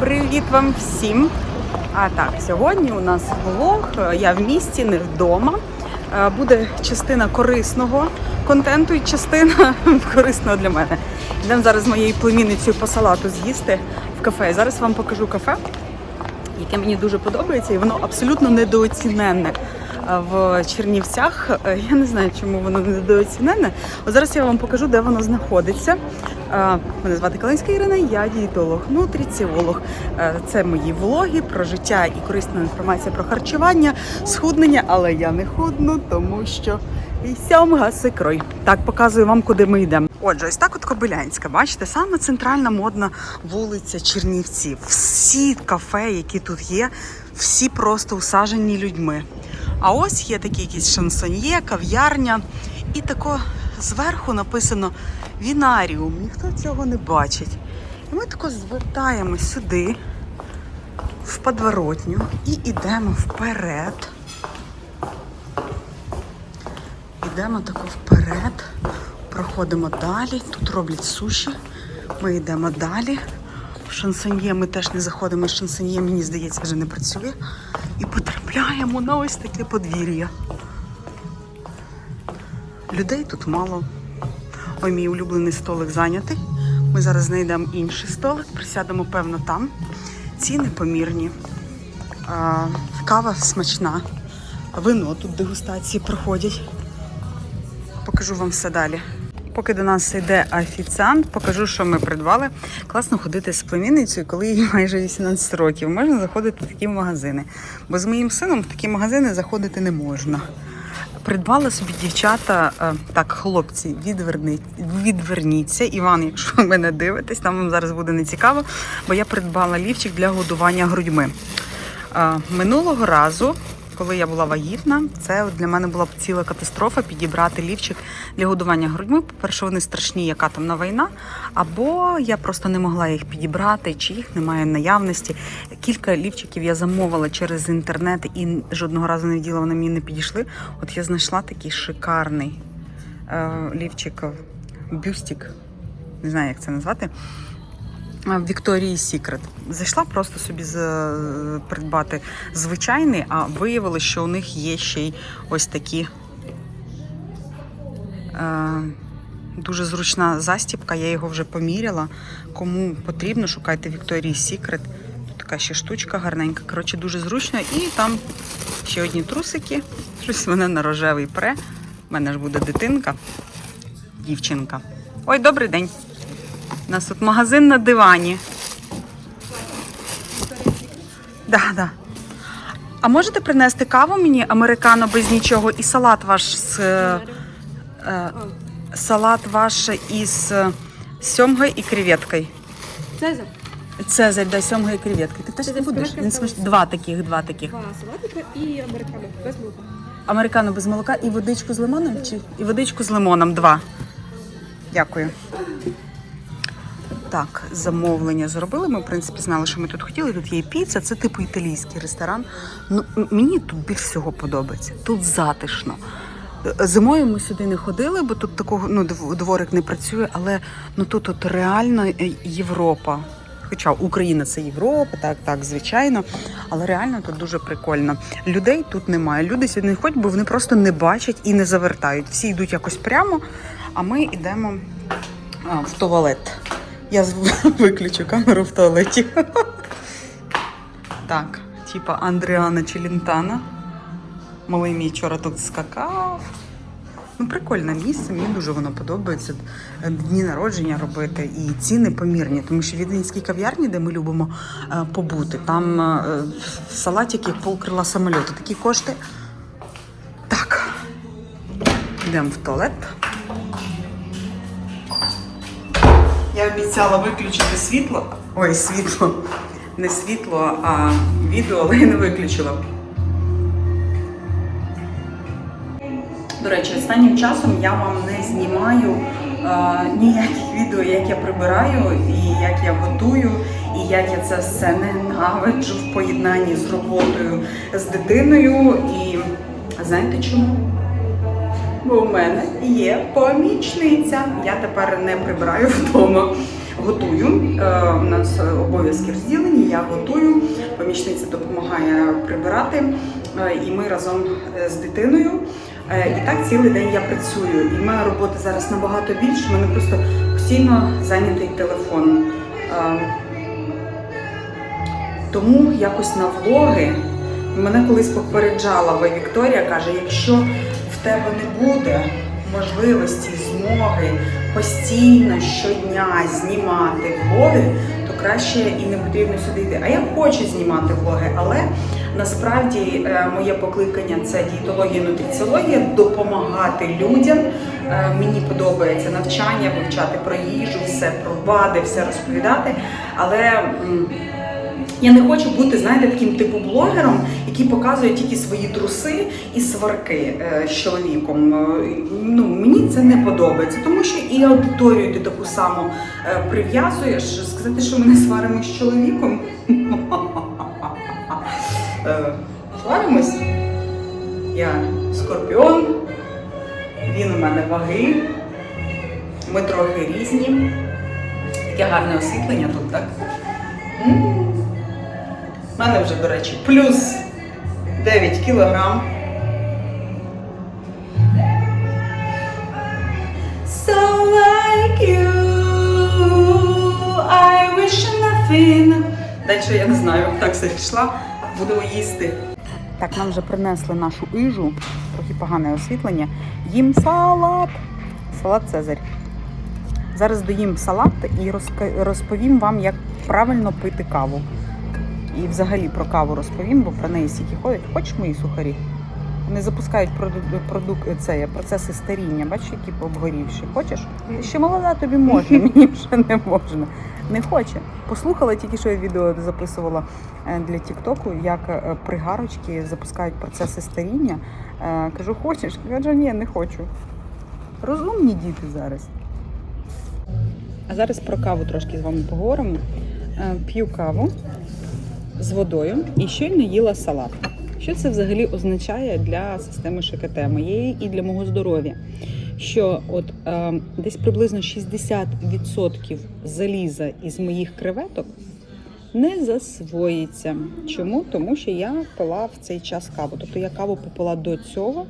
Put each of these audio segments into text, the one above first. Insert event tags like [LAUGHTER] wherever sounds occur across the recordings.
Привіт вам всім! А так, сьогодні у нас влог. Я в місті, не вдома. Е, Буде частина корисного контенту і частина [LAUGHS] корисного для мене. Йдемо зараз моєю племінницею по салату з'їсти в кафе. Зараз вам покажу кафе, яке мені дуже подобається, і воно абсолютно недооціненне е, в Чернівцях. Е, Я не знаю, чому воно недооціненне. От зараз я вам покажу, де воно знаходиться. Мене звати Калинська Ірина, я дієтолог, нутриціолог. Е, Це мої влоги про життя і корисна інформація про харчування, схуднення, але я не худну, тому що і сьомга сикрой. Так, показую вам, куди ми йдемо. Отже, ось так от Кобилянська, бачите, саме центральна модна вулиця Чернівців. Всі кафе, які тут є, всі просто усажені людьми. А ось є такі якісь шансоньє, кав'ярня, і тако зверху написано Вінаріум. Ніхто цього не бачить. І ми тако звертаємо сюди, в подворотню, і йдемо вперед. Йдемо тако вперед, проходимо далі. Тут роблять суші. Ми йдемо далі. В шансоньє ми теж не заходимо. Шансоньє, мені здається, вже не працює. І потрапляємо на ось таке подвір'я. Людей тут мало. Ой, мій улюблений столик зайнятий. Ми зараз знайдемо інший столик, присядемо, певно, там. Ціни помірні. Кава смачна. Вино тут дегустації проходять. Покажу вам все далі. Поки до нас йде офіціант, покажу, що ми придбали. Класно ходити з племінницею, коли їй майже 18 років. Можна заходити в такі магазини. Бо з моїм сином в такі магазини заходити не можна. Придбала собі дівчата, е, так, хлопці, відверні, відверніться. Іван, якщо ви мене дивитесь, там вам зараз буде нецікаво, бо я придбала лівчик для годування грудьми. Е, Минулого разу, коли я була вагітна, це для мене була б ціла катастрофа підібрати лівчик для годування грудьми. По-перше, вони страшні, яка там на війна, або я просто не могла їх підібрати, чи їх немає наявності. Кілька лівчиків я замовила через інтернет і жодного разу не вділа, вони мені не підійшли. От я знайшла такий шикарний е, лівчик, бюстик, не знаю, як це назвати. Вікторії Сікрет. Зайшла просто собі придбати звичайний, а виявилося, що у них є ще й ось такі е, дуже зручна застібка. Я його вже поміряла. Кому потрібно, шукайте Вікторії Сікрет. Тут така ще штучка гарненька. Коротше, дуже зручно. І там ще одні трусики. Щось мене на рожевий пре. У мене ж буде дитинка, дівчинка. Ой, добрий день. У нас тут магазин на дивані. Да, да. А можете принести каву мені американо без нічого і салат ваш з е, е, салат ваш із е, сьомгою і креветкою. Цезар, Цезарь, да, сьомга і креветки. Ти теж не будеш? Він та. Два таких, два таких. два салатика і американо без молока. Американо без молока і водичку з лимоном чи і водичку з лимоном. Два. Дякую. Так, замовлення зробили. Ми, в принципі, знали, що ми тут хотіли. Тут є піца, це типу італійський ресторан. Ну, мені тут більш всього подобається. Тут затишно. Е, Зимою ми сюди не ходили, бо тут такого ну, дворик не працює, але ну тут от реально е, Європа. Хоча Україна це Європа, так, так, звичайно. Але реально тут дуже прикольно. Людей тут немає. Люди сюди не ходять, бо вони просто не бачать і не завертають. Всі йдуть якось прямо, а ми йдемо в туалет. Я [LAUGHS] виключу камеру в туалеті. [LAUGHS] Так, типа Андріана Челентана. Малий мій вчора тут скакав. Ну, прикольне місце, мені дуже воно подобається. Дні народження робити і ціни помірні, тому що в віденській кав'ярні, де ми любимо е, побути, там е, салатик як полкрила самольоту. Такі кошти. Так. Йдемо в туалет. Я обіцяла виключити світло. Ой, світло. Не світло, а відео, але я не виключила. До речі, останнім часом я вам не знімаю е, ніяких відео, як я прибираю, і як я готую, і як я це все ненавиджу в поєднанні з роботою з дитиною. І знаєте чому? Бо у мене є помічниця. Я тепер не прибираю вдома, готую. Е, у нас обов'язки розділені. я готую, помічниця допомагає прибирати, е, і ми разом е, з дитиною. Е, І так цілий день я працюю. І в мене роботи зараз набагато більше. У мене просто постійно зайнятий телефон. Е, Тому якось на влоги мене колись попереджала Вікторія, каже: якщо в тебе не буде можливості, змоги постійно щодня знімати влоги, то краще і не потрібно сюди йти. А я хочу знімати влоги, але насправді е, моє покликання це дієтологія, нутриціологія, допомагати людям. Е, Мені подобається навчання, вивчати про їжу, все про БАДи, все розповідати. Але я не хочу бути, знаєте, таким типу блогером, який показує тільки свої труси і сварки е, з чоловіком. Е, Ну, мені це не подобається, тому що і аудиторію ти таку саму е, прив'язуєш. Сказати, що ми не сваримо з чоловіком. Сваримось. Я скорпіон, він у мене ваги. Ми трохи різні. Таке гарне освітлення тут, так? У мене вже, до речі, плюс 9 кілограм. So like you, I wish nothing. Далі я не знаю, так все пішла. Будемо їсти. Так, нам вже принесли нашу іжу, трохи погане освітлення. Їм салат. Салат Цезарь. Зараз доїм салат і розповім вам, як правильно пити каву. І взагалі про каву розповім, бо про неї стільки ходять. Хочеш мої сухарі? Вони запускають продук, продук, це, процеси старіння. Бачиш, які обгорівші. Хочеш? Ти ще молода, тобі можна, [LAUGHS] мені вже не можна. Не хоче. Послухала тільки що я відео записувала е, для Тіктоку, як е, пригарочки запускають процеси старіння. Е, Кажу, хочеш? Кажу, ні, не хочу. Розумні діти зараз. А зараз про каву трошки з вами поговоримо. П'ю каву з водою і щойно їла салат. Що це взагалі означає для системи ШКТ моєї і для мого здоров'я? Що от е, десь приблизно 60% заліза із моїх креветок не засвоїться. Чому? Тому що я пила в цей час каву. Тобто я каву попила до цього.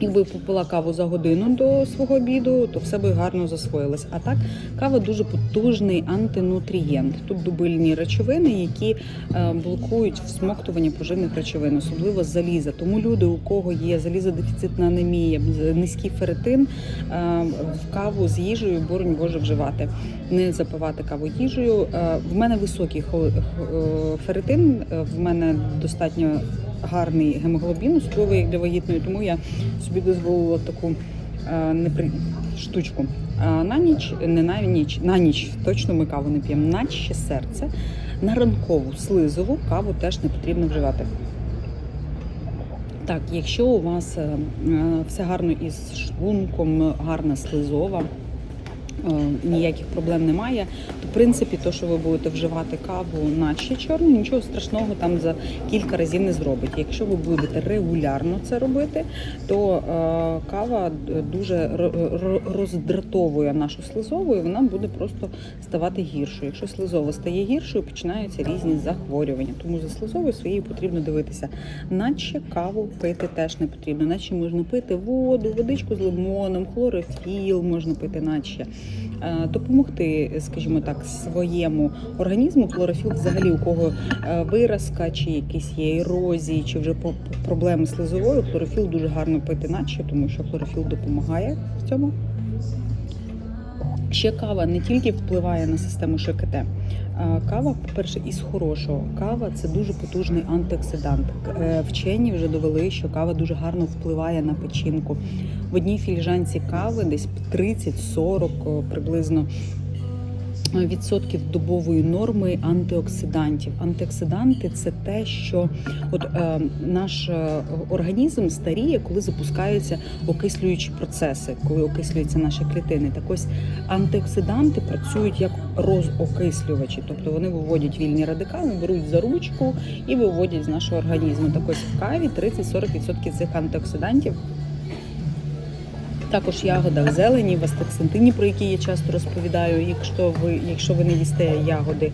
Якби попила каву за годину до свого обіду, то все би гарно засвоїлось. А так, кава дуже потужний антинутрієнт. Тут дубильні речовини, які е, блокують всмоктування поживних речовин, особливо заліза. Тому люди, у кого є залізодефіцитна анемія, низький ферритин, е, в каву з їжею, боронь Боже, вживати. Не запивати каву їжею. Е, В мене високий ферритин, в мене достатньо гарний гемоглобін, особливо як для вагітної, тому я собі дозволила таку е, непри... штучку. А на ніч, не на ніч, на ніч точно ми каву не п'ємо, наче серце. На ранкову слизову каву теж не потрібно вживати. Так, якщо у вас е, е, все гарно із шлунком, гарна слизова, е, ніяких проблем немає, то в принципі, то, що ви будете вживати каву наче чорну, нічого страшного там за кілька разів не зробить. Якщо ви будете регулярно це робити, то е, кава дуже ро- ро- роздратовує нашу слизову, і вона буде просто ставати гіршою. Якщо слизова стає гіршою, починаються різні захворювання. Тому за слизовою своєю потрібно дивитися, наче каву пити теж не потрібно, наче можна пити воду, водичку з лимоном, хлорофіл можна пити, наче. Е, Допомогти, скажімо так, своєму організму. Хлорофіл взагалі у кого е, виразка, чи якісь є ерозії, чи вже проблеми з слизовою, хлорофіл дуже гарно пити наче, тому що хлорофіл допомагає в цьому. Ще кава не тільки впливає на систему ШКТ. Кава, по-перше, із хорошого. Кава це дуже потужний антиоксидант. Е, Вчені вже довели, що кава дуже гарно впливає на печінку. В одній філіжанці кави десь 30-40 приблизно е, відсотків добової норми антиоксидантів. Антиоксиданти це те, що от е, наш е, організм старіє, коли запускаються окислюючі процеси, коли окислюються наші клітини. Так ось антиоксиданти працюють як розокислювачі, тобто вони виводять вільні радикали, беруть за ручку і виводять з нашого організму. Так ось в каві 30-40% цих антиоксидантів також ягодах зелені, в астаксантині, про які я часто розповідаю. Якщо ви, якщо ви не їсте ягоди,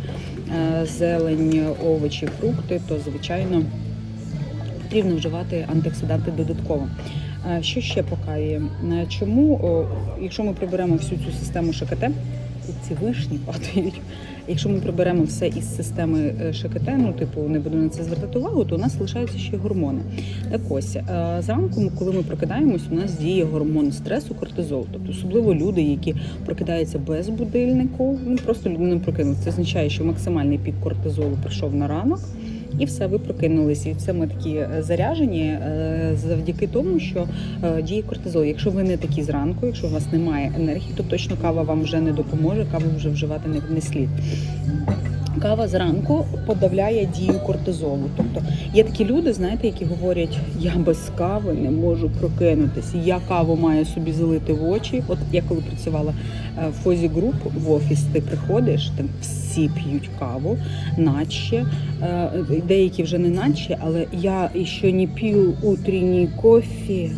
е, зелень, овочі, фрукти, то звичайно потрібно вживати антиоксиданти додатково. Е, Що ще по каві? Е, Чому, якщо ми приберемо всю цю систему ШКТ, ці вишні падають. Якщо ми приберемо все із системи шекетену, ну типу не буду на це звертати увагу, то у нас лишаються ще гормони. Так ось е, зранку, коли ми прокидаємось, у нас діє гормон стресу, кортизол. Тобто, особливо люди, які прокидаються без будильнику, ну просто людина прокинулася. Це означає, що максимальний пік кортизолу прийшов на ранок. І все, ви прокинулися. І це ми такі е, заряжені е, завдяки тому, що е, діє кортизол. Якщо ви не такі зранку, якщо у вас немає енергії, то точно кава вам вже не допоможе, каву вже вживати не слід. Кава зранку подавляє дію кортизолу. Тобто є такі люди, знаєте, які говорять, я без кави не можу прокинутися. Я каву маю собі залити в очі. От я коли працювала е, в Фозі Груп в офіс, ти приходиш, там всі п'ють каву, наче е, деякі вже не наче, але я ще не п'ю утренній кофе.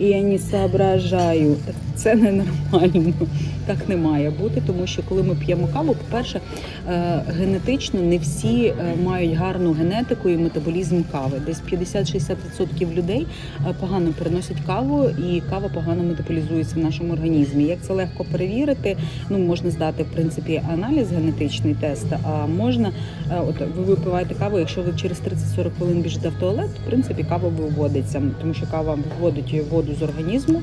І я не соображаю. Це ненормально. Так не має бути, тому що коли ми п'ємо каву, по-перше, е, генетично не всі е, мають гарну генетику і метаболізм кави. Десь 50-60% людей е, погано переносять каву, і кава погано метаболізується в нашому організмі. Як це легко перевірити? Ну можна здати в принципі аналіз генетичний тест, а можна от ви випиваєте каву, якщо ви через 30-40 хвилин біжите в туалет, в принципі кава виводиться, тому що кава виводить воду з організму.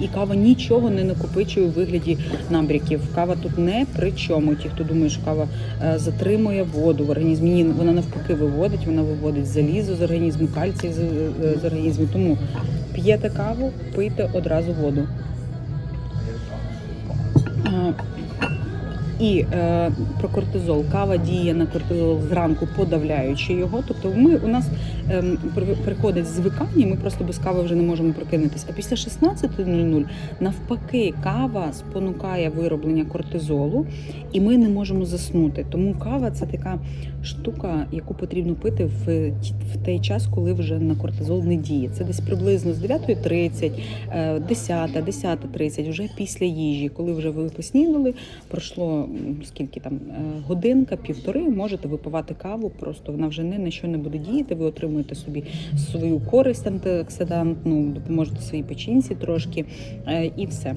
І кава нічого не накопичує у вигляді набряків. Кава тут не при чому. Ті, хто думає, що кава е, затримує воду в організмі. Ні, вона навпаки виводить, вона виводить залізо з організму, кальцій з, е, організму. Тому п'єте каву, пийте одразу воду. Е, І е, про кортизол. Кава діє на кортизол зранку, подавляючи його. Тобто, ми у нас ем, приходить звикання, ми просто без кави вже не можемо прокинутися. А після 16.00 навпаки, кава спонукає вироблення кортизолу, і ми не можемо заснути. Тому кава це така штука, яку потрібно пити в, в той час, коли вже на кортизол не діє. Це десь приблизно з 9.30, е, 10, 10.30, вже після їжі, коли вже ви поснідали, пройшло скільки там е, годинка, півтори, можете випивати каву, просто вона вже ні на що не буде діяти. Ви отримуєте собі свою користь антиоксидантну, допоможете своїй печінці трошки е, і все.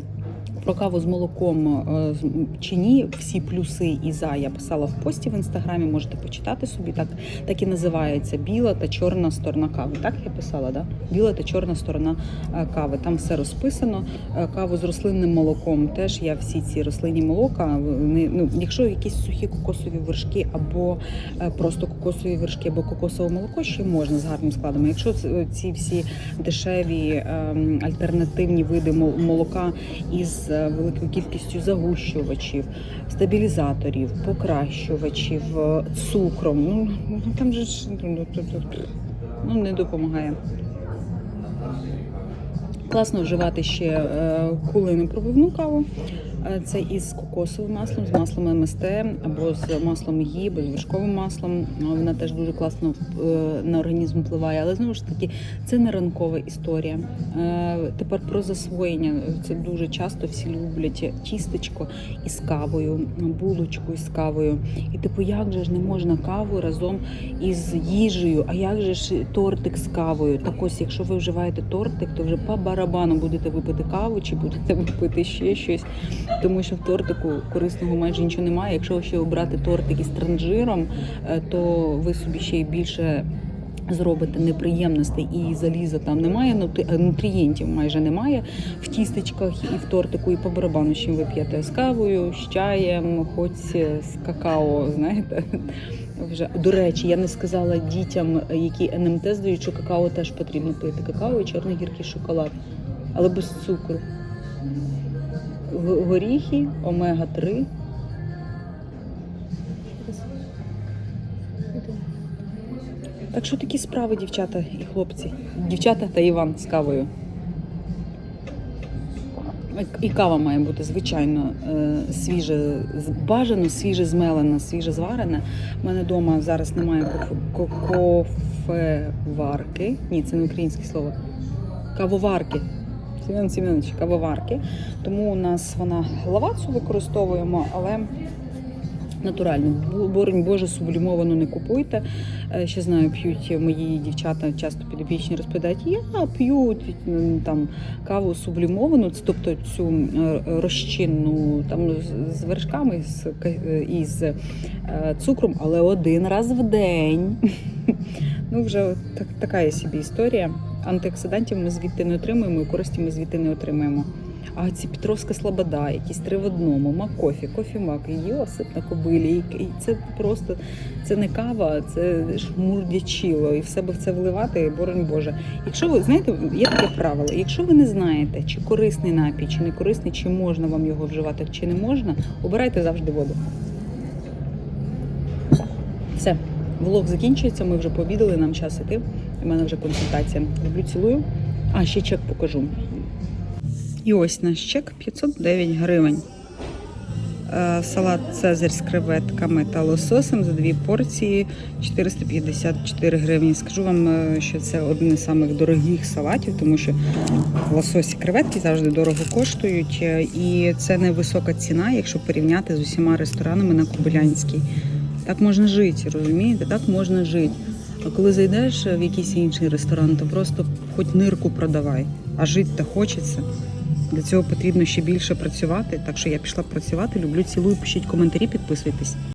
Про каву з молоком е, чи ні, всі плюси і за я писала в пості в інстаграмі. Можете почитати собі. Так так і називається біла та чорна сторона кави. Так я писала, да? Біла та чорна сторона е, кави. Там все розписано. Е, Каву з рослинним молоком. Теж я всі ці рослинні молока. Вони, ну, якщо якісь сухі кокосові вершки або просто кокосові вершки, або кокосове молоко, ще можна з гарним складом. Якщо ці всі дешеві ем, альтернативні види молока із великою кількістю загущувачів, стабілізаторів, покращувачів, е, цукром. Ну ну, там же ну, ну, ну, не допомагає. Класно вживати ще е, кулину пробивну каву. Е, Це із кокосовим маслом, з маслом МСТ або з маслом гі, без вершковим маслом. Е, Вона теж дуже класно е, на організм впливає. Але знову ж таки, це не ранкова історія. Е, Тепер про засвоєння. Це дуже часто всі люблять тістечко із кавою, булочку із кавою. І типу, як же ж не можна каву разом із їжею? А як же ж тортик з кавою? Так ось, якщо ви вживаєте тортик, то вже по барабану будете випити каву чи будете [LAUGHS] випити ще щось, тому що в тортику корисного майже нічого немає. Якщо ще обрати тортик із транжиром, е, то ви собі ще й більше. Зробите неприємностей і заліза там немає, е, нутрієнтів майже немає в тістечках і в тортику, і по барабану, чим ви п'єте з кавою, з чаєм, хоч з какао, [LAUGHS] знаєте. Вже до речі, я не сказала дітям, які НМТ здають, що какао теж потрібно пити. Какао і чорний гіркий шоколад, але без цукру. Горіхи, омега 3 Так що такі справи, дівчата і хлопці. Дівчата та Іван з кавою. І кава має бути, звичайно, е, свіже, бажано свіже змелена, свіже зварена. У мене вдома зараз немає кофе- кофеварки. Ні, це не українське слово. Кавоварки. Семен Семенович, кавоварки. Тому у нас вона лавацу використовуємо, але Натурально, боронь Боже, сублімовану не купуйте. Е, Ще знаю, п'ють мої дівчата, часто підопічні розповідають, я п'ю там каву сублімовану, тобто цю розчинну там з- з вершками з, е, і е, цукром, але один раз в день. [LAUGHS] Ну, вже так, така є собі історія. Антиоксидантів ми звідти не отримуємо, і користі ми звідти не отримуємо. А ці Петровська слобода, якісь три в одному, макофі, кофі-мак, йосип на кобилі. І і це просто це не кава, це шмурдячіло. І в себе в це вливати, боронь Боже. Якщо ви знаєте, є таке правило. Якщо ви не знаєте, чи корисний напій, чи не корисний, чи можна вам його вживати, чи не можна, обирайте завжди воду. Все, влог закінчується. Ми вже пообідали, нам час іти. У мене вже консультація. Люблю, цілую. А, ще чек покажу. І ось наш чек 509 гривень. Е, Салат Цезарь з креветками та лососем за дві порції 454 гривні. Скажу вам, е, що це один із самих дорогих салатів, тому що лосось і креветки завжди дорого коштують. е, І це невисока ціна, якщо порівняти з усіма ресторанами на Кобилянській. Так можна жити, розумієте? Так можна жити. А коли зайдеш в якийсь інший ресторан, то просто хоч нирку продавай, а жити то хочеться. Для цього потрібно ще більше працювати. Так що я пішла працювати. Люблю, цілую, пишіть коментарі, підписуйтесь.